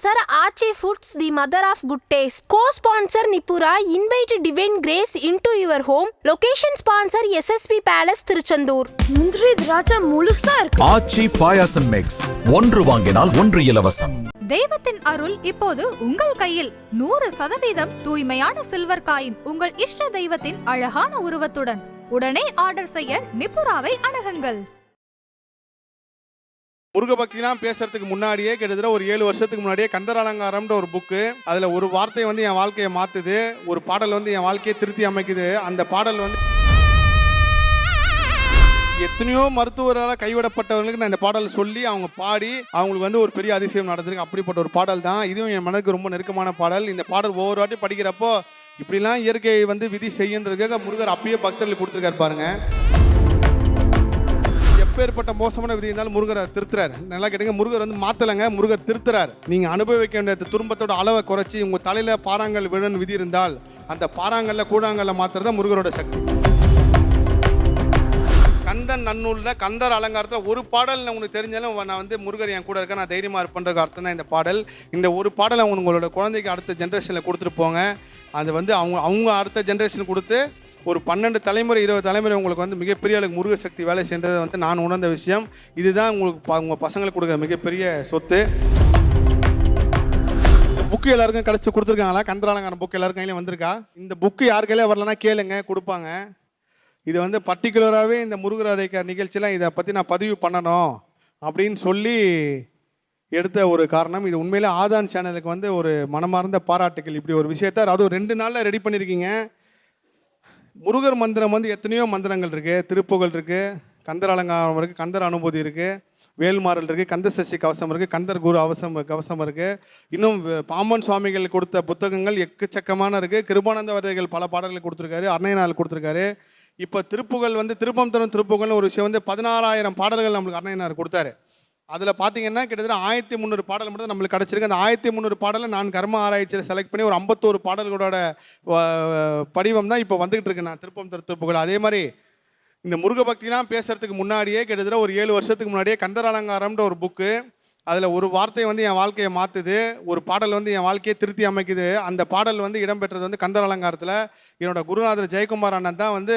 Co-sponsor Archie Foods, the mother of good taste. Co-sponsor Nipura, invite divine grace into your home. Location sponsor SSP Palace, Tiruchandur. முந்திரி திராட்சை முழுசா இருக்கு ஆச்சி பாயாசம் mix ஒன்று வாங்கினால் ஒன்று இலவசம் தெய்வத்தின் அருள் இப்போது உங்கள் கையில் நூறு சதவீதம் தூய்மையான சில்வர் காயின் உங்கள் இஷ்ட தெய்வத்தின் அழகான உருவத்துடன் உடனே ஆர்டர் செய்ய நிப்புராவை அணுகுங்கள் முருக பக்திலாம் பேசுறதுக்கு முன்னாடியே கிட்டத்தட்ட ஒரு ஏழு வருஷத்துக்கு முன்னாடியே கந்தராலங்காரம்ன்ற ஒரு புக்கு அதுல ஒரு வார்த்தை வந்து என் வாழ்க்கையை மாத்துது. ஒரு பாடல் வந்து என் வாழ்க்கையை திருத்தி அமைக்குது. அந்த பாடல் வந்து எத்தனையோ மருத்துவரால் கைவிடப்பட்டவர்களுக்கு நான் இந்த பாடல் சொல்லி அவங்க பாடி அவங்களுக்கு வந்து ஒரு பெரிய அதிசயம் நடந்திருக்கு. அப்படிப்பட்ட ஒரு பாடல் தான். இதுவும் என் மனதுக்கு ரொம்ப நெருக்கமான பாடல். இந்த பாடல் ஒவ்வொரு வாட்டி படிக்கிறப்போ இப்படிலாம் இயற்கை வந்து விதி செய்யுன்றதுக்காக முருகர் அப்பயே பக்தர்களுக்கு கொடுத்துருக்காரு பாருங்கள் எப்பேற்பட்ட மோசமான விதி இருந்தாலும் முருகரை திருத்துறாரு. நல்லா கேட்டுங்க முருகர் வந்து மாத்தலைங்க முருகர் திருத்துறார். நீங்க அனுபவிக்க வேண்டிய துன்பத்தோட அளவை குறைச்சி உங்க தலையில பாறாங்கல் விழன் விதி இருந்தால் அந்த பாறாங்கல்ல கூழாங்கல்ல மாத்துறது முருகரோட சக்தி. கந்தன் நன்னூலில் கந்தர் அலங்காரத்தில் ஒரு பாடல் உங்களுக்கு தெரிஞ்சாலும் நான் வந்து முருகர் என் கூட இருக்க நான் தைரியமாக இருப்பேன்ற அர்த்தம் தான் இந்த பாடல். இந்த ஒரு பாடலை உங்களோட குழந்தைக்கு அடுத்த ஜென்ரேஷனில் கொடுத்துட்டு போங்க. அது வந்து அவங்க அவங்க அடுத்த ஜென்ரேஷன் கொடுத்து ஒரு பன்னெண்டு தலைமுறை இருபது தலைமுறை உங்களுக்கு வந்து மிகப்பெரிய அளவுக்கு முருக சக்தி வேலை சென்றதை வந்து நான் உணர்ந்த விஷயம். இதுதான் உங்களுக்கு உங்கள் பசங்களுக்கு கொடுக்குற மிகப்பெரிய சொத்து. புக்கு எல்லாருக்கும் கிடச்சி கொடுத்துருக்காங்களா? கந்தராலங்காரம் புக்கு எல்லாருக்கும் கையிலையும் வந்திருக்கா? இந்த புக்கு யார் கையிலே வரலன்னா கேளுங்க கொடுப்பாங்க. இது வந்து பர்டிகுலராகவே இந்த முருகர் அடைக்க நிகழ்ச்சியெலாம் இதை பற்றி நான் பதிவு பண்ணணும் அப்படின்னு சொல்லி எடுத்த ஒரு காரணம். இது உண்மையிலே ஆதான் சேனலுக்கு வந்து ஒரு மனமார்ந்த பாராட்டுகள் இப்படி ஒரு விஷயத்த அதுவும் ரெண்டு நாளில் ரெடி பண்ணியிருக்கீங்க முருகர் மந்திரம் வந்து எத்தனையோ மந்திரங்கள் இருக்குது திருப்புகழ் இருக்குது கந்தர் அலங்காரம் இருக்குது கந்தர் அனுபூதி இருக்குது வேல்மாறல் இருக்குது கந்த சசி கவசம் இருக்குது கந்தர் குரு அவசம் கவசம் இருக்குது இன்னும் பாமன் பாம்பன் சுவாமிகள் கொடுத்த புத்தகங்கள் எக்கச்சக்கமான இருக்குது கிருபானந்த வரைகள் பல பாடல்கள் கொடுத்துருக்காரு அன்னையநாள் கொடுத்துருக்காரு. இப்போ திருப்புகழ் வந்து திருப்பம் தரும் திருப்புகள்னு ஒரு விஷயம் வந்து பதினாறாயிரம் பாடல்கள் நம்மளுக்கு அன்னையனார் கொடுத்தாரு. அதில் பார்த்தீங்கன்னா கிட்டத்தட்ட ஆயிரத்தி முந்நூறு பாடல் மட்டும் தான் நம்மளுக்கு கிடச்சிருக்கு. அந்த ஆயிரத்தி முந்நூறு பாடலை நான் கர்ம ஆராய்ச்சியில் செலக்ட் பண்ணி ஒரு ஐம்பத்தோரு பாடல்களோட படிவம் தான் இப்போ வந்துகிட்டு இருக்கு. நான் திருப்பம் தரு திருப்புகள். அதே மாதிரி இந்த முருக பக்திலாம் பேசுறதுக்கு முன்னாடியே கிட்டத்தட்ட ஒரு ஏழு வருஷத்துக்கு முன்னாடியே கந்தரலங்காரம்ன்ற ஒரு புக்கு அதில் ஒரு வார்த்தை வந்து என் வாழ்க்கையை மாற்றுது ஒரு பாடல் வந்து என் வாழ்க்கையை திருத்தி அமைக்குது. அந்த பாடல் வந்து இடம்பெற்றது வந்து கந்தர் அலங்காரத்தில். என்னோட குருநாதர் ஜெயக்குமார் அண்ணன் தான் வந்து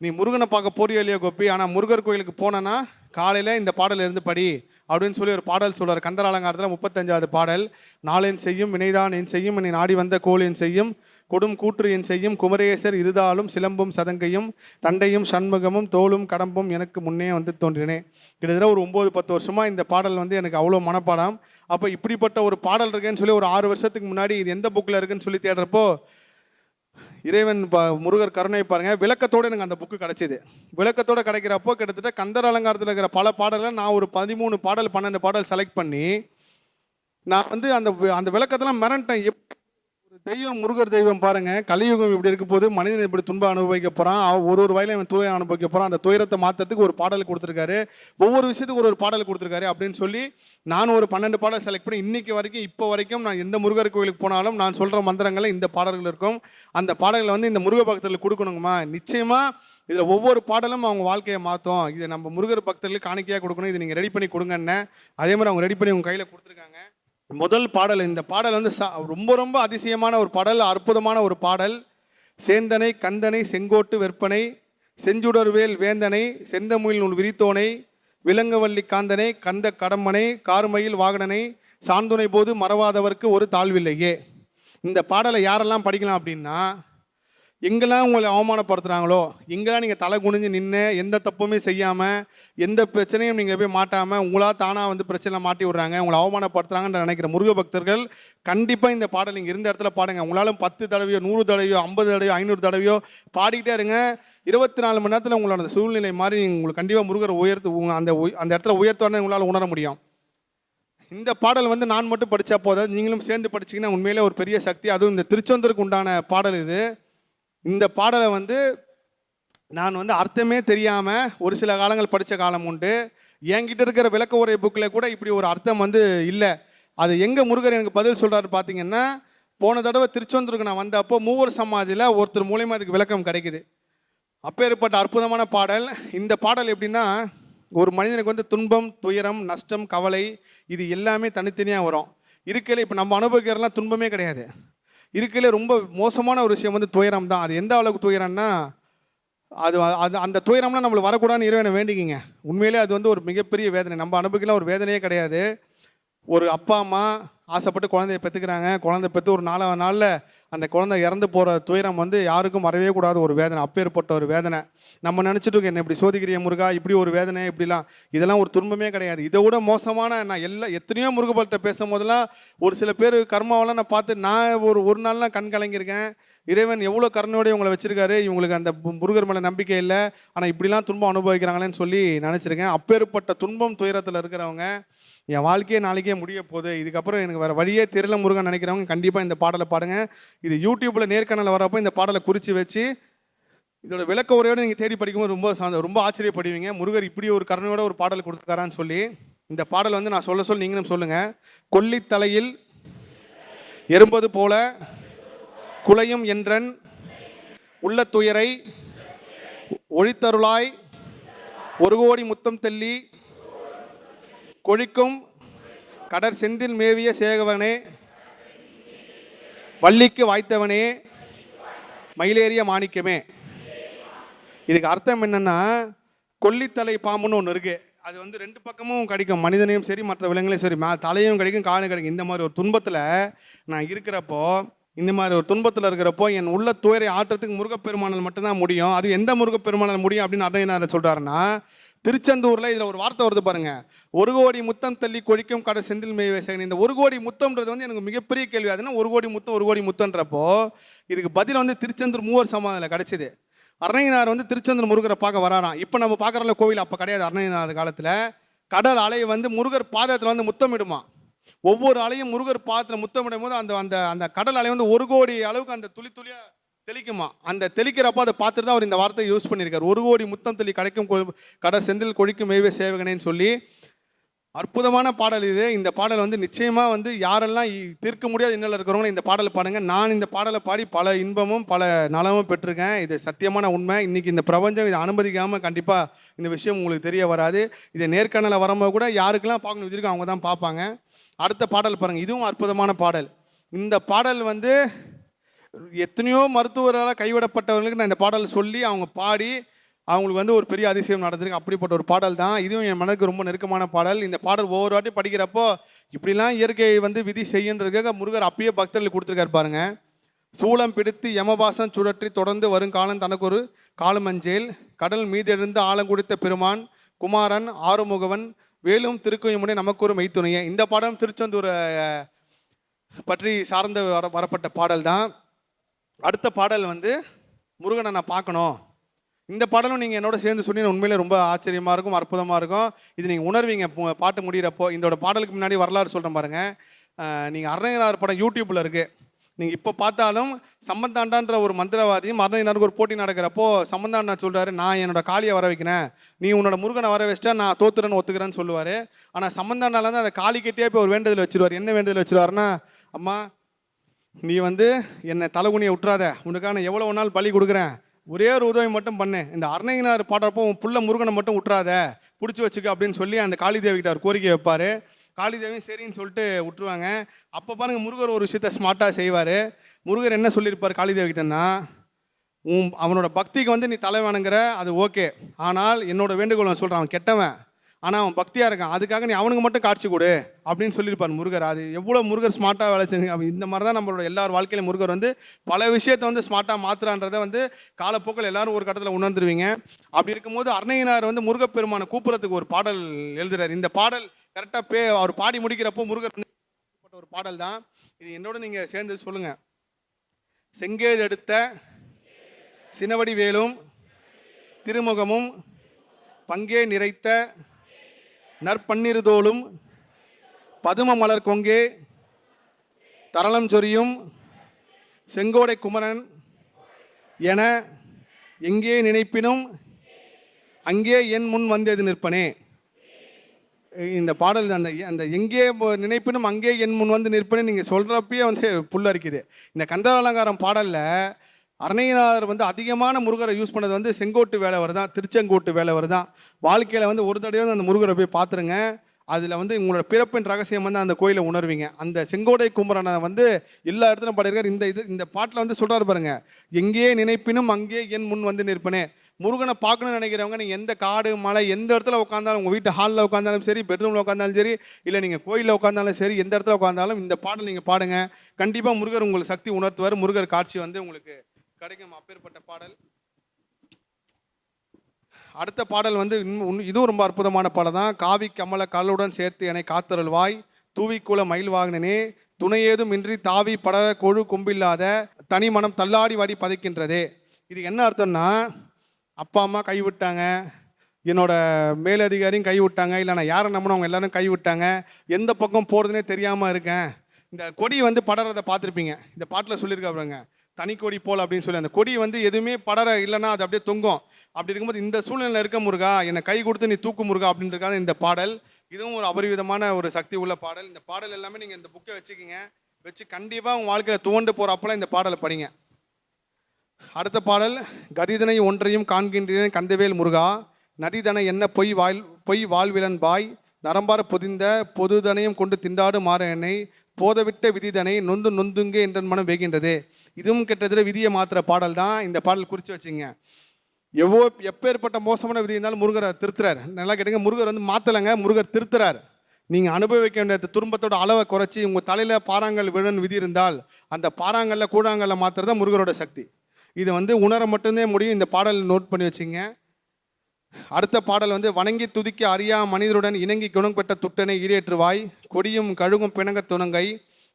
நீ முருகனை பார்க்க போறியோ இல்லையோ கோப்பி ஆனால் முருகர் கோயிலுக்கு போனேன்னா காலையில் இந்த பாடல் இருந்து படி. அப்படின்னு சொல்லி ஒரு பாடல் சொல்வார் கந்தர் அலங்காரத்தில் முப்பத்தஞ்சாவது பாடல். நாளென் செய்யும் வினைதான் என் செய்யும் என்னை நாடி வந்த கோல் என் செய்யும். கொடும் கூற்று என் செய்யும். குமரேசர் இருதாலும் சிலம்பும் சதங்கையும். தண்டையும் சண்முகமும் தோளும் கடம்பும் எனக்கு முன்னே வந்து தோன்றினேன் கிட்டத்தட்ட ஒரு ஒம்பது பத்து வருஷமாக இந்த பாடல் வந்து எனக்கு அவ்வளோ மனப்பாடம். அப்போ இப்படிப்பட்ட ஒரு பாடல் இருக்குன்னு சொல்லி ஒரு ஆறு வருஷத்துக்கு முன்னாடி இது எந்த புக்கில் இருக்குன்னு சொல்லி தேடுறப்போ இறைவன் ப- முருகர் கருணை பாருங்க. விளக்கத்தோட எனக்கு அந்த புக்கு கிடைச்சிது. விளக்கத்தோட கிடைக்கிறப்போ கிட்டத்தட்ட கந்தர் அலங்காரத்தில் இருக்கிற பல பாடல்களை நான் ஒரு பதிமூணு பாடல் பன்னெண்டு பாடல் செலக்ட் பண்ணி நான் வந்து அந்த அந்த விளக்கத்தெல்லாம் மிரண்டேன். எப் தெய்வம் முருகர் தெய்வம் பாருங்க. கலியுகம் இப்படி இருக்க போது மனிதன் இப்படி துன்பம் அனுபவிக்க போறான். ஒரு ஒரு வயலையும் அவன் துயரம் அனுபவிக்க போறான். அந்த துயரத்தை மாத்துறதுக்கு ஒரு பாடல் கொடுத்துருக்காரு. ஒவ்வொரு விஷயத்துக்கு ஒரு ஒரு பாடல் கொடுத்துருக்காரு அப்படின்னு சொல்லி நான் ஒரு பன்னெண்டு பாடல் செலக்ட் பண்ணி இன்னைக்கு வரைக்கும் இப்போ வரைக்கும் நான் எந்த முருகர் கோயிலுக்கு போனாலும் நான் சொல்ற மந்திரங்கள் இந்த பாடல்கள் இருக்கும். அந்த பாடல்களை வந்து இந்த முருக பக்தர்களுக்கு கொடுக்கணுங்கம்மா. நிச்சயமா இதில் ஒவ்வொரு பாடலும் அவங்க வாழ்க்கையை மாற்றும் இதை நம்ம முருகர் பக்தர்களுக்கு காணிக்கையாக கொடுக்கணும். இதை நீங்கள் ரெடி பண்ணி கொடுங்கன்னு. அதே மாதிரி அவங்க ரெடி பண்ணி உங்கள் கையில் கொடுத்துருக்காங்க. முதல் பாடல் இந்த பாடல் வந்து ச- ரொம்ப ரொம்ப அதிசயமான ஒரு பாடல் அற்புதமான ஒரு பாடல். சேந்தனை கந்தனை செங்கோட்டு வெற்பனை செஞ்சுடர்வேல் வேந்தனை செந்தமுயில் நூல் விரித்தோனை விலங்கவல்லி காந்தனை கந்த கடம்பனை கார்மயில் வாகனனை சாந்துணை போது மறவாதவர்க்கு ஒரு தாழ்வில்லையே. இந்த பாடலை யாரெல்லாம் படிக்கலாம் அப்படின்னா எங்கெல்லாம் உங்களை அவமானப்படுத்துகிறாங்களோ எங்கெல்லாம் நீங்கள் தலை குனிஞ்சு நின்று எந்த தப்புமே செய்யாமல் எந்த பிரச்சனையும் நீங்கள் போய் மாட்டாமல் உங்களாக தானாக வந்து பிரச்சனை மாட்டி விட்றாங்க உங்களை அவமானப்படுத்துறாங்கன்னு நினைக்கிற முருக பக்தர்கள் கண்டிப்பாக இந்த பாடல் நீங்கள் இருந்த இடத்துல பாடுங்க. உங்களாலும் பத்து தடவையோ நூறு தடவையோ ஐம்பது தடவையோ ஐநூறு தடவையோ பாடிக்கிட்டே இருங்க. இருபத்தி நாலு மணி நேரத்தில் உங்களோட அந்த சூழ்நிலை மாதிரி உங்களுக்கு கண்டிப்பாக முருகரை உயர்த்து அந்த அந்த இடத்துல உயர்த்தோன்னு உங்களால் உணர முடியும். இந்த பாடல் வந்து நான் மட்டும் படித்தா போதாது. நீங்களும் சேர்ந்து படிச்சிங்கன்னா உண்மையிலே ஒரு பெரிய சக்தி. அதுவும் இந்த திருச்செந்தூருக்கு உண்டான பாடல் இது. இந்த பாடலை வந்து நான் வந்து அர்த்தமே தெரியாமல் ஒரு சில காலங்கள் படித்த காலம் உண்டு. என்கிட்ட இருக்கிற விளக்க உரை புக்கில் கூட இப்படி ஒரு அர்த்தம் வந்து இல்லை. அது எங்கே முருகர் எனக்கு பதில் சொல்கிறாரு பார்த்தீங்கன்னா போன தடவை திருச்செந்தூருக்கு நான் வந்தப்போ மூவர் சமாதியில் ஒருத்தர் மூலயமா அதுக்கு விளக்கம் கிடைக்குது. அப்பேற்பட்ட அற்புதமான பாடல். இந்த பாடல் எப்படின்னா ஒரு மனிதனுக்கு வந்து துன்பம் துயரம் நஷ்டம் கவலை இது எல்லாமே தனித்தனியாக வரும். இருக்கையில் இப்போ நம்ம அனுபவிக்கிறதெல்லாம் துன்பமே கிடையாது. இருக்கல ரொம்ப மோசமான ஒரு விஷயம் வந்து துயரம் தான். அது எந்த அளவுக்கு துயரம்னா அது அது அந்த துயரம்லாம் நம்மளுக்கு வரக்கூடாதுன்னு இறைவனை வேண்டிக்கிங்க. உண்மையிலே அது வந்து ஒரு மிகப்பெரிய வேதனை. நம்ம அனுபவிக்கலாம் ஒரு வேதனையே கிடையாது. ஒரு அப்பா அம்மா ஆசைப்பட்டு குழந்தைய பெற்றுக்கிறாங்க குழந்தை பெற்று ஒரு நாலாவது நாளில் அந்த குழந்தை இறந்து போகிற துயரம் வந்து யாருக்கும் வரவே கூடாத ஒரு வேதனை அப்பேற்பட்ட ஒரு வேதனை. நம்ம நினச்சிட்டு இருக்கோம், என்ன இப்படி சோதிக்கிறிய முருகா? இப்படி ஒரு வேதனை இப்படிலாம். இதெல்லாம் ஒரு துன்பமே கிடையாது. இதை விட மோசமான நான் எல்லா எத்தனையோ முருகப்பட்ட பேசும் போதெல்லாம் ஒரு சில பேர் கர்மாவெல்லாம் நான் பார்த்து நான் ஒரு ஒரு நாள்லாம் கண் கலங்கியிருக்கேன். இறைவன் எவ்வளோ கருணையோட இவங்களை வச்சிருக்காரு? இவங்களுக்கு அந்த முருகர் மேலே நம்பிக்கை இல்லை. ஆனால் இப்படிலாம் துன்பம் அனுபவிக்கிறாங்களேன்னு சொல்லி நினச்சிருக்கேன். அப்பேற்பட்ட துன்பம் துயரத்தில் இருக்கிறவங்க என் வாழ்க்கையே நாளைக்கே முடிய போகுது இதுக்கப்புறம் எனக்கு வேறு வழியே தெரியல முருகன் நினைக்கிறவங்க கண்டிப்பாக இந்த பாடலை பாடுங்க. இது யூடியூப்பில் நேர்காணல் வரப்போ இந்த பாடலை குறித்து வச்சு இதோட விளக்க உரையோடு நீங்கள் தேடி படிக்கும்போது ரொம்ப ரொம்ப ஆச்சரியப்படுவீங்க. முருகர் இப்படி ஒரு கருணையோட ஒரு பாடல் கொடுத்துருக்காரான்னு சொல்லி இந்த பாடல் வந்து நான் சொல்ல சொல்ல நீங்களும் சொல்லுங்கள் கொல்லித்தலையில் எறும்பது போல குலையும் என்றன் உள்ள துயரை ஒழித்தருளாய் ஒரு கோடி முத்தம் தெல்லி கொழிக்கும் கடற் செந்தில் மேவிய சேகவனே வள்ளிக்கு வாய்த்தவனே மயிலேறிய மாணிக்கமே. இதுக்கு அர்த்தம் என்னென்னா கொல்லித்தலை பாம்புன்னு ஒன்று இருக்கு. அது வந்து ரெண்டு பக்கமும் கிடைக்கும். மனிதனையும் சரி மற்ற விலங்குகளையும் சரி தலையும் கிடைக்கும் காலும் கிடைக்கும். இந்த மாதிரி ஒரு துன்பத்தில் நான் இருக்கிறப்போ இந்த மாதிரி ஒரு துன்பத்தில் இருக்கிறப்போ என் உள்ள துயரை ஆற்றத்துக்கு முருகப்பெருமானால் மட்டும்தான் முடியும். அது எந்த முருகப்பெருமானால் முடியும் அப்படின்னு அருணையனார் சொல்கிறாருன்னா திருச்செந்தூரில் இதில் ஒரு வார்த்தை வருது பாருங்க. ஒரு கோடி முத்தம் தள்ளி கொழிக்கும் கடை செந்தில் மேய் இந்த ஒரு கோடி முத்தம்ன்றது வந்து எனக்கு மிகப்பெரிய கேள்வி. அதுன்னா ஒரு கோடி முத்தம் ஒரு கோடி முத்தன்றப்போ இதுக்கு பதில் வந்து திருச்செந்தூர் மூவர் சமாதியில் கிடச்சிது. அரணையனார் வந்து திருச்செந்தூர் முருகரை பார்க்க வராராம். இப்போ நம்ம பார்க்குறல கோவில் அப்போ கிடையாது அரணையனார் காலத்தில். கடல் அலை வந்து முருகர் பாதத்தில் வந்து முத்தமிடுமா? ஒவ்வொரு அலையும் முருகர் பாத்திரம் முத்தமிடும் போது அந்த அந்த அந்த கடல் அலை வந்து ஒரு கோடி அளவுக்கு அந்த துளி துளியா தெளிக்குமா? அந்த தெளிக்கிறப்ப அதை பார்த்துட்டு தான் அவர் இந்த வார்த்தையை யூஸ் பண்ணியிருக்காரு. ஒரு கோடி முத்தம் தெளி கிடைக்கும் கடல் செந்தில் கொழிக்கும் மேய்வே சேவகனேன்னு சொல்லி அற்புதமான பாடல் இது. இந்த பாடல் வந்து நிச்சயமாக வந்து யாரெல்லாம் தீர்க்க முடியாத இன்னல இருக்கிறவங்களும் இந்த பாடலை பாடுங்க. நான் இந்த பாடலை பாடி பல இன்பமும் பல நலமும் பெற்றிருக்கேன். இது சத்தியமான உண்மை. இன்றைக்கி இந்த பிரபஞ்சம் இதை அனுமதிக்காமல் கண்டிப்பாக இந்த விஷயம் உங்களுக்கு தெரிய வராது. இதை நேர்காணலில் வரும்போது கூட யாருக்கெல்லாம் பார்க்கணும் விதிருக்கோ அவங்க தான் பார்ப்பாங்க. அடுத்த பாடல் பாருங்கள் இதுவும் அற்புதமான பாடல். இந்த பாடல் வந்து எத்தனையோ மருத்துவரால் கைவிடப்பட்டவர்களுக்கு நான் இந்த பாடல் சொல்லி அவங்க பாடி அவங்களுக்கு வந்து ஒரு பெரிய அதிசயம் நடந்திருக்கு. அப்படிப்பட்ட ஒரு பாடல் தான். இதுவும் என் மனதுக்கு ரொம்ப நெருக்கமான பாடல். இந்த பாடல் ஒவ்வொரு வாட்டி படிக்கிறப்போ இப்படிலாம் இயற்கை வந்து விதி செய்யுன்றதுக்காக முருகர் அப்பயே பக்தர்களுக்கு கொடுத்துருக்காரு பாருங்க. சூளம் பிடித்து யமபாசம் சுழற்றி தொடர்ந்து வரும் காலம் தனக்கு ஒரு காலமஞ்சேல். கடல் மீதெழுந்து ஆழம் குடித்த பெருமான் குமாரன் ஆறுமுகவன் வேலும் திருக்குயமுனை நமக்கு ஒரு மெய்த்துணையே. இந்த பாடம் திருச்செந்தூர் பற்றி சார்ந்த வர வரப்பட்ட பாடல் தான் அடுத்த பாடல் வந்து முருகனை நான் பார்க்கணும். இந்த பாடலும் நீங்கள் என்னோட சேர்ந்து சொன்னீங்கன்னா உண்மையிலே ரொம்ப ஆச்சரியமாக இருக்கும் அற்புதமாக இருக்கும். இது நீங்கள் உணர்வீங்க பாட்டு முடிகிறப்போ இதோட பாடலுக்கு முன்னாடி வரலாறு சொல்கிறேன் பாருங்கள் நீங்கள் அருணகிரிநாதர் படம் யூடியூப்பில் இருக்குது நீங்கள் இப்போ பார்த்தாலும் சம்பந்தாண்டான்ற ஒரு மந்திரவாதியும் அருணகிரிநாதருக்கு ஒரு போட்டி நடக்கிறப்போ சம்பந்தாண்டா சொல்கிறாரு நான் என்னோட காளியை வர வைக்கிறேன். நீ உன்னோட முருகனை வர வச்சிட்டா நான் தோத்துறேன்னு ஒத்துக்கிறேன்னு சொல்லுவார். ஆனால் சம்பந்தாண்டால தான் அந்த காளி போய் ஒரு வேண்டுதல் வச்சிருவார். என்ன வேண்டுதல் வச்சிருவாருன்னா அம்மா நீ வந்து என்னை தலைகுனியை விட்டுறாத. உனக்கான எவ்வளோ நாள் பலி கொடுக்குறேன். ஒரே ஒரு உதவி மட்டும் பண்ணு. இந்த அருணகினார் பாடுறப்போ உன் புள்ள முருகனை மட்டும் விட்டுறாத. பிடிச்சி வச்சுக்க அப்படின்னு சொல்லி அந்த காளிதேவி கிட்ட அவர் கோரிக்கை வைப்பார். காளிதேவியும் சரின்னு சொல்லிட்டு விட்டுருவாங்க. அப்போ பாருங்க முருகர் ஒரு விஷயத்த ஸ்மார்ட்டாக செய்வார். முருகர் என்ன சொல்லியிருப்பார் காளிதேவி கிட்டன்னா உன் அவனோட பக்திக்கு வந்து நீ தலை வணங்குற அது ஓகே. ஆனால் என்னோட வேண்டுகோள் நான் சொல்கிறான் அவன் கெட்டவன். ஆனால் அவன் பக்தியாக இருக்கான். அதுக்காக நீ அவனுக்கு மட்டும் காட்சி கொடு. அப்படின்னு சொல்லியிருப்பார் முருகர். அது எவ்வளோ முருகர் ஸ்மார்ட்டாக வேலை செஞ்சு இந்த மாதிரி தான் நம்மளோட எல்லார் வாழ்க்கையிலும் முருகர் வந்து பல விஷயத்தை வந்து ஸ்மார்ட்டாக மாற்றுறான்றதை வந்து காலப்போக்கில் எல்லாரும் ஒரு கட்டத்தில் உணர்ந்துருவீங்க. அப்படி இருக்கும்போது அர்ணையனார் வந்து முருகப்பெருமானை கூப்பிட்றதுக்கு ஒரு பாடல் எழுதுறாரு. இந்த பாடல் கரெக்டாக பே அவர் பாடி முடிக்கிறப்போ முருகர் ஒரு பாடல் தான். இது என்னோட நீங்கள் சேர்ந்து சொல்லுங்கள் செங்கேடு எடுத்த சினவடி வேலும் திருமுகமும் பங்கே நிறைத்த நற்பன்னிருதோளும் பதும மலர் கொங்கே தரளம் சொரியும் செங்கோடை குமரன் என எங்கே நினைப்பினும் அங்கே என் முன் வந்தது நிற்பனே. இந்த பாடல் அந்த அந்த எங்கே நினைப்பினும் அங்கே என் முன் வந்து நிற்பனே நீங்கள் சொல்கிறப்பயே வந்து புல்லரிக்குது இந்த கந்தர் அலங்காரம் பாடலில் அருணையனார் வந்து அதிகமான முருகரை யூஸ் பண்ணது வந்து செங்கோட்டு வேலை வருதான் திருச்செங்கோட்டு வேலை வருதான் வாழ்க்கையில் வந்து ஒரு தடவை அந்த முருகரை போய் பார்த்துருங்க அதில் வந்து உங்களோட பிறப்பின் ரகசியம் வந்து அந்த கோயிலை உணர்வீங்க. அந்த செங்கோடை கும்பரனை வந்து எல்லா இடத்துலையும் பாடியிருக்காரு. இந்த இது இந்த பாட்டில் வந்து சொல்கிறார் பாருங்க. எங்கே நினைப்பினும் அங்கே என் முன் வந்து நிற்பனே. முருகனை பார்க்கணும்னு நினைக்கிறவங்க நீங்கள் எந்த காடு மலை எந்த இடத்துல உட்காந்தாலும் உங்கள் வீட்டு ஹாலில் உட்காந்தாலும் சரி பெட்ரூமில் உட்காந்தாலும் சரி இல்லை நீங்கள் கோயிலில் உட்காந்தாலும் சரி எந்த இடத்துல உட்காந்தாலும் இந்த பாடல் நீங்கள் பாடுங்க. கண்டிப்பாக முருகர் உங்களுக்கு சக்தி உணர்த்துவார். முருகர் காட்சி வந்து உங்களுக்கு கிடைக்கும். அப்பேற்பட்ட பாடல். அடுத்த பாடல் வந்து இன்னும் இதுவும் ரொம்ப அற்புதமான பாடல் தான். காவி கமல கல்லுடன் சேர்த்து என்னை காத்தருள்வாய். தூவிக்குல மயில் வாங்கினே துணையேதும் இன்றி தாவி படர கொழு கொம்பில்லாத தனி மனம் தள்ளாடி வாடி பதைக்கின்றதே. இது என்ன அர்த்தம்னா அப்பா அம்மா கைவிட்டாங்க என்னோட மேலதிகாரியும் கைவிட்டாங்க இல்லை நான் யாரை நம்பினோம் அவங்க எல்லாரும் கைவிட்டாங்க எந்த பக்கம் போகிறதுனே தெரியாமல் இருக்கேன். இந்த கொடி வந்து படறதை பார்த்துருப்பீங்க. இந்த பாட்டில் சொல்லியிருக்கா தனி கொடி போல் அப்படின்னு சொல்லி. அந்த கொடி வந்து எதுவுமே படற இல்லைன்னா அது அப்படியே தொங்கும். அப்படி இருக்கும்போது இந்த சூழ்நிலையில் இருக்க முருகா என்னை கை கொடுத்து நீ தூக்கு முருகா அப்படின்றக்கான இந்த பாடல். இதுவும் ஒரு அபரிவிதமான ஒரு சக்தி உள்ள பாடல். இந்த பாடல் எல்லாமே நீங்கள் இந்த புக்கை வச்சுக்கிங்க. வச்சு கண்டிப்பாக உங்கள் வாழ்க்கையில் துவண்டு போகிறப்பெல்லாம் இந்த பாடலை படிங்க. அடுத்த பாடல் கதிதனை ஒன்றையும் காண்கின்றேன் கந்தவேல் முருகா. நதிதனை என்ன பொய் வாழ் பொய் வாழ்விலன் பாய் நரம்பார பொதிந்த பொதுதனையும் கொண்டு திண்டாடு மாற என்னை போதவிட்ட விதிதனை நொந்து நொந்துங்கே என்ற மனம் வேகின்றது. இதுவும் கிட்டத்தட்ட விதியை மாத்துற பாடல் தான் இந்த பாடல் குறித்து வச்சுங்க. எவ்வளோ எப்பேற்பட்ட மோசமான விதி இருந்தாலும் முருகரை திருத்துறார். நல்லா கேட்டுங்க முருகர் வந்து மாற்றலைங்க முருகர் திருத்துறார். நீங்கள் அனுபவிக்க வேண்டிய துன்பத்தோட அளவை குறைச்சி உங்கள் தலையில் பாறாங்கல் விழன் விதி இருந்தால் அந்த பாறாங்கல்ல கூழாங்கல்ல மாத்துறது தான் முருகரோட சக்தி. இது வந்து உணர மட்டும்தான் முடியும். இந்த பாடல் நோட் பண்ணி வச்சுங்க. அடுத்த பாடல் வந்து வணங்கி துதிக்க அறியா மனிதருடன் இணங்கி குணம் பெற்ற துட்டனை ஈடேற்றுவாய். கொடியும் கழுகும் பிணங்க துணங்கை.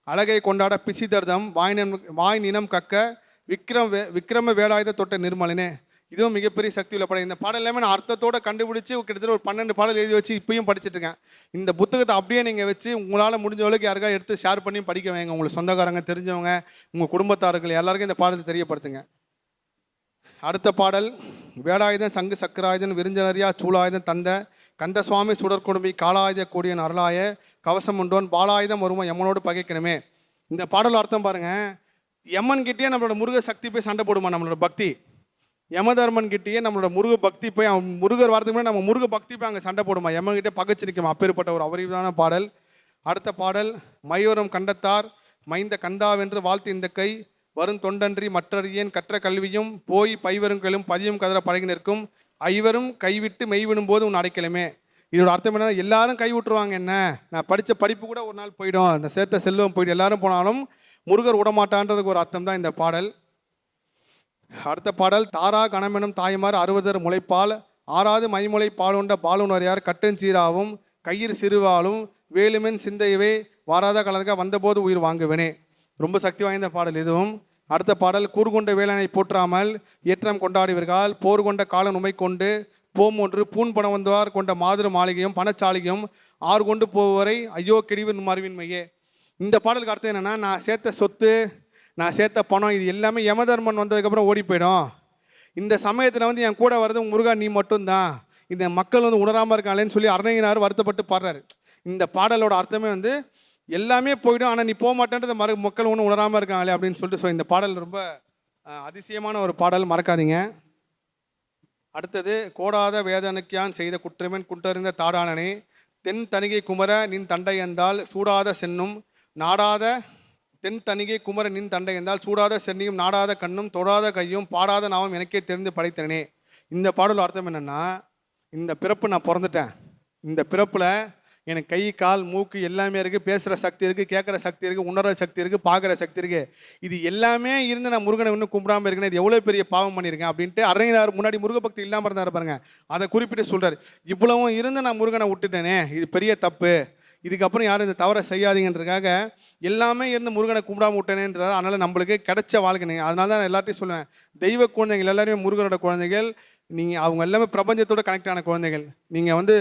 அழகை கொண்டாட பிசிதர்தம். வாய் வாய் நினம் கக்க. விக்ரம் வே விக்ரம வேலாயுத தொட்ட நிர்மலனே. இதுவும் மிகப்பெரிய சக்தி உள்ள படம் இந்த பாடல் எல்லாமே நான் அர்த்தத்தோட கண்டுபிடிச்சி கிட்டத்தட்ட ஒரு பன்னெண்டு பாடல் எழுதி வச்சு இப்பயும் படிச்சுட்டு இருக்கேன். இந்த புத்தகத்தை அப்படியே நீங்கள் வச்சு உங்களால் முடிஞ்ச அளவுக்கு யாருக்கா எடுத்து ஷேர் பண்ணி படிக்க வைங்க. உங்களுக்கு சொந்தக்காரங்க தெரிஞ்சவங்க உங்கள் குடும்பத்தார்கள் எல்லாருக்கும் இந்த பாடத்தை தெரியப்படுத்துங்க. அடுத்த பாடல் வேடாயுதன் சங்கு சக்கராயுதன் விருஞ்சனரியா சூலாயுதன் தந்த கந்தசுவாமி சுடற்குடும்பி காலாயுத கூடியன் அருளாய கவசம் உண்டோன் பாலாயுதம் வருமா எம்மனோடு பகைக்கணுமே. இந்த பாடல் அர்த்தம் பாருங்க. யமன் கிட்டேயே நம்மளோட முருக சக்தி போய் சண்டை போடுமா நம்மளோட பக்தி? யமதர்மன் கிட்டேயே நம்மளோட முருக பக்தி போய் அவன் முருகர் வரதுக்கு முன்னாடி நம்ம முருக பக்தி போய் அங்கே சண்டை போடுமா யமன் கிட்டே பகைச்சு நிற்கும் அப்பேற்பட்ட ஒரு அவரிவான பாடல். அடுத்த பாடல் மயூரம் கண்டத்தார் மைந்த கந்தாவென்று வாழ்த்து இந்த கை வரும் தொண்டன்றி மற்றறியேன் கற்ற கல்வியும் போய் பைவருங்களும் பதியும் கதற பழகி நிற்கும். ஐவரும் கைவிட்டு மெய்விடும் போது உன் அடைக்கலுமே. இதோட அர்த்தம் என்ன எல்லாரும் கை விட்டுருவாங்க என்ன? நான் படித்த படிப்பு கூட ஒரு நாள் போயிடும். நான் சேர்த்த செல்வம் போயிடும். எல்லாரும் போனாலும் முருகர் விடமாட்டான்றதுக்கு ஒரு அர்த்தம் தான் இந்த பாடல். அடுத்த பாடல் தாரா கணமெனும் தாய்மார் அறுபதர் முளைப்பால் ஆறாவது மைமுளை பாலுண்ட பாலுணரையார் கட்டஞ்சீராவும் கயிறு சிறுவாலும் வேலுமென் சிந்தையவே வாராத கலந்தக வந்தபோது உயிர் வாங்குவனே. ரொம்ப சக்தி வாய்ந்த பாடல் இதுவும். அடுத்த பாடல் கூறுகொண்ட வேலனை போற்றாமல் ஏற்றம் கொண்டாடுவீர்கள். போர் கொண்ட காலன் உமை கொண்டு போம் ஒன்று பூன் பணம் கொண்ட மாதுரு மாளிகையும் பணச்சாலிகையும் ஆறு கொண்டு போவரை ஐயோ கெடிவின் மறுவின்மையே இந்த பாடலுக்கு அர்த்தம் என்னென்னா நான் சேர்த்த சொத்து நான் சேர்த்த பணம் இது எல்லாமே யமதர்மன் வந்ததுக்கப்புறம் ஓடி போயிடும் இந்த சமயத்தில் வந்து என் கூட வர்றது முருகா நீ மட்டும்தான். இந்த மக்கள் வந்து உணராமல் இருக்காங்களேன்னு சொல்லி அரணையினார் வருத்தப்பட்டு பாடுறாரு. இந்த பாடலோட அர்த்தமே வந்து எல்லாமே போயிடும். ஆனால் நீ போக மாட்டேன்றது மறு மக்கள் ஒன்றும் உணராமல் இருக்காங்களே அப்படின்னு சொல்லிட்டு ஸோ இந்த பாடல் ரொம்ப அதிசயமான ஒரு பாடல். மறக்காதீங்க. அடுத்தது கோடாத வேதனுக்கியான் செய்த குற்றமென் குற்றறிந்த தாடானனே தென் தணிகை குமர நின் தண்டை என்றால் சூடாத சென்னும் நாடாத தென் தணிகை குமர நின் தண்டையந்தால் சூடாத சென்னியும் நாடாத கண்ணும் தொடாத கையும் பாடாத நாவும் எனக்கே தெரிந்து படைத்தனே. இந்த பாடல் அர்த்தம் என்னென்னா இந்த பிறப்பு நான் பிறந்துட்டேன். இந்த பிறப்பில் எனக்கு கை கால் மூக்கு எல்லாமே இருக்குது பேசுகிற சக்தி இருக்குது கேட்குற சக்தி இருக்குது உணர்கிற சக்தி இருக்குது பார்க்குற சக்தி இருக்குது இது எல்லாமே இருந்து நான் முருகனை இன்னும் கும்பிடாம இருக்கேன். இது எவ்வளோ பெரிய பாவம் பண்ணியிருக்கேன் அப்படின்ட்டு அரையினார் முன்னாடி முருக பக்தி இல்லாமல் இருந்தார் பாருங்க. அதை குறிப்பிட்டு சொல்கிறார் இவ்வளவும் இருந்து நான் முருகனை விட்டுட்டேனே இது பெரிய தப்பு. இதுக்கப்புறம் யாரும் இந்த தவறை செய்யாதீங்கன்றதுக்காக எல்லாமே இருந்து முருகனை கும்பிடாம விட்டேனேன்றார். அதனால் நம்மளுக்கு கிடைச்ச வாழ்க்கை அதனால தான் நான் எல்லார்ட்டையும் சொல்லுவேன். தெய்வ குழந்தைகள் எல்லாருமே முருகரோட குழந்தைகள். நீங்கள் அவங்க எல்லாமே பிரபஞ்சத்தோட கனெக்ட் ஆன குழந்தைகள். நீங்கள் வந்து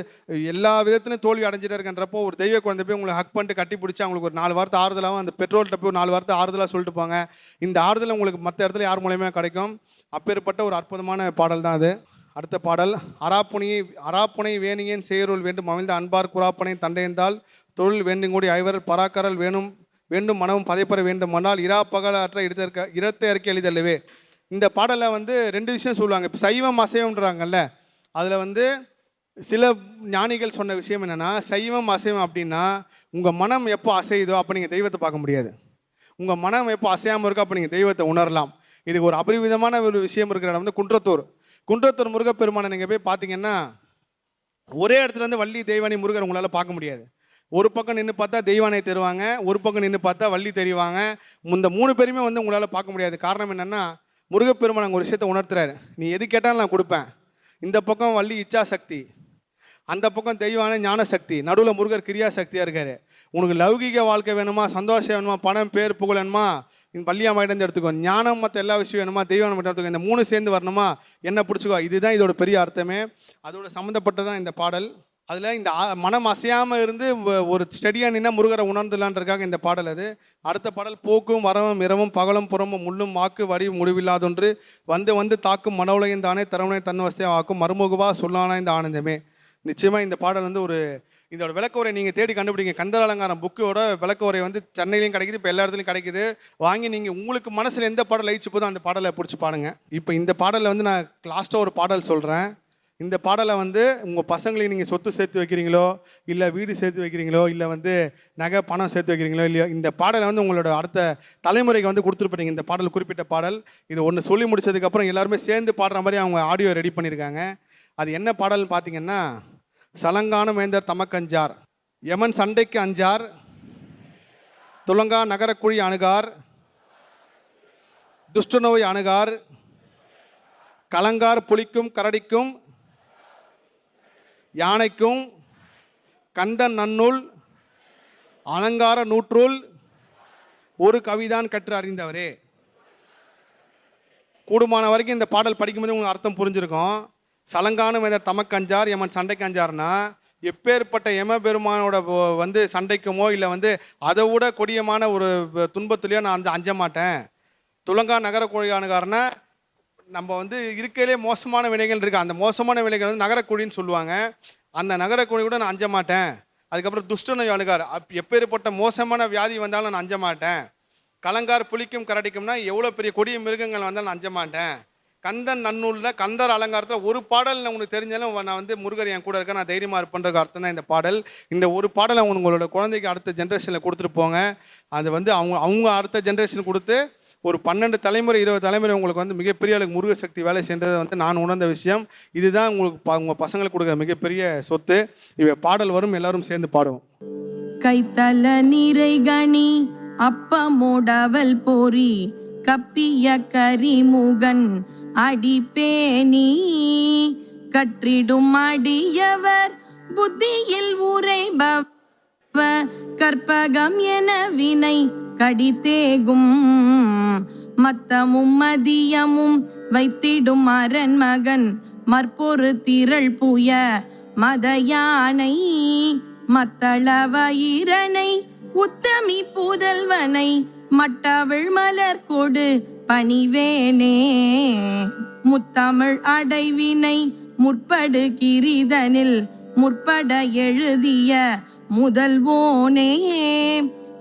எல்லா விதத்திலும் தோல்வி அடைஞ்சிட்டே இருக்கன்றப்போ ஒரு தெய்வ குழந்தை போய் உங்களை ஹக் பண்ணிட்டு கட்டி பிடிச்சி அவங்களுக்கு ஒரு நாலு வார்த்தை ஆறுதலாகவும் அந்த பெட்ரோல்கிட்ட போய் ஒரு நாலு வார்த்தை ஆறுதலாக சொல்லிட்டு போங்க இந்த ஆறுதல் உங்களுக்கு மற்ற இடத்துல யார் மூலியமாக கிடைக்கும்? அப்பேற்பட்ட ஒரு அற்புதமான பாடல் தான் அது. அடுத்த பாடல் அராப்புணியை அராப்புனை வேணியன் சேருள் வேண்டும் அமைந்த அன்பார் குராப்பனை தண்டையந்தால் தொழில் வேண்டுங்கூடி ஐவர் பராக்கரல் வேணும் வேண்டும் மனமும் பதைப்பெற வேண்டும் ஆனால் இரா பகலாற்ற இடத்திற்க இடத்தை அறிக்கை எளிதல்லவே. இந்த பாடலை வந்து ரெண்டு விஷயம் சொல்லுவாங்க. இப்போ சைவம் அசைவம்ன்றாங்கல்ல அதில் வந்து சில ஞானிகள் சொன்ன விஷயம் என்னென்னா சைவம் அசைவம் அப்படின்னா உங்கள் மனம் எப்போ அசையுதோ அப்போ நீங்கள் தெய்வத்தை பார்க்க முடியாது. உங்கள் மனம் எப்போ அசையாமல் இருக்கோ அப்போ நீங்கள் தெய்வத்தை உணரலாம். இதுக்கு ஒரு அபரிவிதமான ஒரு விஷயம் இருக்கிற இடம் வந்து குன்றத்தூர். குன்றத்தூர் முருகப்பெருமானை நீங்கள் போய் பார்த்தீங்கன்னா ஒரே இடத்துலேருந்து வள்ளி தெய்வானி முருகர் உங்களால் பார்க்க முடியாது. ஒரு பக்கம் நின்று பார்த்தா தெய்வானை தருவாங்க ஒரு பக்கம் நின்று பார்த்தா வள்ளி தெரிவாங்க. இந்த மூணு பேருமே வந்து உங்களால் பார்க்க முடியாது. காரணம் என்னென்னா முருகப்பெருமான் அங்கே ஒரு விஷயத்தை உணர்த்துறாரு. நீ எது கேட்டாலும் நான் கொடுப்பேன். இந்த பக்கம் வள்ளி இச்சா சக்தி அந்த பக்கம் தெய்வான ஞான சக்தி நடுவில் முருகர் கிரியா சக்தியாக இருக்காரு. உனக்கு லௌகிக வாழ்க்கை வேணுமா? சந்தோஷம் வேணுமா? பணம் பேர் புகழ் வேணுமா? இந்த எடுத்துக்கோ. ஞானம் மற்ற எல்லா விஷயம் வேணுமா? தெய்வம் எடுத்துக்கோ. இந்த மூணு சேர்ந்து வரணுமா? என்ன பிடிச்சிக்கோ. இதுதான் இதோட பெரிய அர்த்தமே. அதோட சம்மந்தப்பட்டதான் இந்த பாடல். அதில் இந்த மனம் அசையாமல் இருந்து ஒரு ஸ்டடியாக நின்னா முருகரை உணர்ந்துலான்றக்காக இந்த பாடல் அது. அடுத்த பாடல் போக்கும் வரவும் இரவும் பகலும் புறமும் முள்ளும் வாக்கு வடி முடிவில்லாதொன்று. வந்து வந்து தாக்கும் மன உலகின் தானே தரவனை தன்வசையாக ஆக்கும். மறுமுகவா சொல்லானா இந்த ஆனந்தமே? நிச்சயமாக இந்த பாடல் வந்து ஒரு இதோட விளக்கவுரை நீங்கள் தேடி கண்டுபிடிங்க. கந்தர் அலங்காரம் புக்கோட விளக்கவுரை வந்து சென்னையிலையும் கிடைக்குது இப்போ எல்லா இடத்துலையும் கிடைக்குது. வாங்கி நீங்கள் உங்களுக்கு மனசில் எந்த பாடல் அழிச்சு போதோ அந்த பாடலை பிடிச்சி பாடுங்க இப்போ இந்த பாடலில் வந்து நான் லாஸ்ட்டாக ஒரு பாடல் சொல்கிறேன் இந்த பாடலை வந்து உங்கள் பசங்களுக்கு நீங்கள் சொத்து சேர்த்து வைக்கிறீங்களோ இல்லை வீடு சேர்த்து வைக்கிறீங்களோ இல்லை வந்து நகை பணம் சேர்த்து வைக்கிறீங்களோ இல்லையோ இந்த பாடலை வந்து உங்களோட அடுத்த தலைமுறைக்கு வந்து கொடுத்துருப்பீங்க இந்த பாடல் குறிப்பிட்ட பாடல். இது ஒன்று சொல்லி முடிச்சதுக்கப்புறம் எல்லாருமே சேர்ந்து பாடுற மாதிரி அவங்க ஆடியோ ரெடி பண்ணியிருக்காங்க அது என்ன பாடல்னு பார்த்தீங்கன்னா சலங்கான வேந்தர் தமக்கஞ்சார் யமன் சண்டைக்கு அஞ்சார் துலங்கா நகரக்குழி அணுகார் துஷ்டநோய் அணுகார் கலங்கார் புலிக்கும் கரடிக்கும் யானைக்கும் கந்தன் நன்னூல் அலங்கார நூற்றுள் ஒரு கவிதான் கற்று அறிந்தவரே. கூடுமான வரைக்கும் இந்த பாடல் படிக்கும்போது உங்களுக்கு அர்த்தம் புரிஞ்சிருக்கும். சலங்கான வேந்தர் தமக்கஞ்சார் எமன் சண்டைக்கஞ்சார்னா எப்பேற்பட்ட எம பெருமானோட வந்து சண்டைக்குமோ இல்லை வந்து அதை விட கொடியமான ஒரு துன்பத்துலேயோ துன்பத்திலையோ நான் வந்து அஞ்ச மாட்டேன். துலங்கா நகர கோழியானுக்காரனை நம்ம வந்து இருக்கையிலே மோசமான வினைகள் இருக்குது அந்த மோசமான வினைகள் வந்து நகரக்குழின்னு சொல்லுவாங்க. அந்த நகரக்குழி கூட நான் அஞ்ச மாட்டேன். அதுக்கப்புறம் துஷ்டனை அழுகார் அப் எப்பேற்பட்ட மோசமான வியாதி வந்தாலும் நான் அஞ்ச மாட்டேன். கலங்கார் புலிக்கும் கரடிக்கும்னா எவ்வளோ பெரிய கொடிய மிருகங்கள் வந்தாலும் நான் அஞ்ச மாட்டேன். கந்தன் நன்னூலில் கந்தர் அலங்காரத்தில் ஒரு பாடல் உனக்கு தெரிஞ்சாலும் நான் வந்து முருகர் என் கூட இருக்க நான் தைரியமாக இருப்பேன்ற அர்த்தம் தான் இந்த பாடல். இந்த ஒரு பாடலை உங்களோட குழந்தைக்கு அடுத்த ஜென்ரேஷனில் கொடுத்துட்டு போங்க. அது வந்து அவங்க அவங்க அடுத்த ஜென்ரேஷன் கொடுத்து ஒரு பன்னெண்டு தலைமுறை இருபது தலைமுறை உங்களுக்கு வந்து மிகப்பெரிய அளவுக்கு முருக சக்தி வேலை சென்றதை வந்து நான் உணர்ந்த விஷயம். இதுதான் உங்களுக்கு ப- பசங்களுக்கு கொடுக்குற மிகப்பெரிய சொத்து. இவை பாடல் வரும் எல்லாரும் சேர்ந்து பாடுவோம். கைத்தல நிறைகணி அப்பமோடவல் பொறி கப்பிய கரிமுகன் அடிப்பேனி கற்றிடும் அடியவர் புத்தியில் உரைபவ கற்பகம் என வினை கடித்தேகும் மத்தமும் மதியமும் வைத்திடும் அரண் மகன் மற்பொரு திரள் புய மத யானை மத்தளவயிரனை உத்தமி புதல்வனை மட்டவிழ் மலர் கொடு பணிவேனே. முத்தமிழ் அடைவினை முற்படு கிரிதனில் முற்பட எழுதிய முதல்வோனே.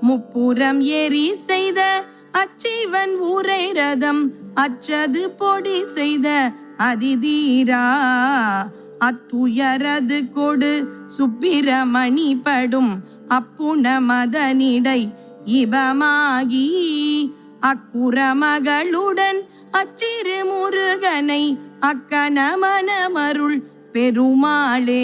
முப்புறம் ஏறி செய்த அச்சிவன் ஊரை ரதம். அச்சது பொடி செய்த அதிதீரா. அத்துயரது கொடு சுப்பிரமணி படும். அப்புண மதனிடை இபமாகி. அக்குறமகளுடன் அச்சிறு முருகனை அக்கன மனமருள் பெருமாளே.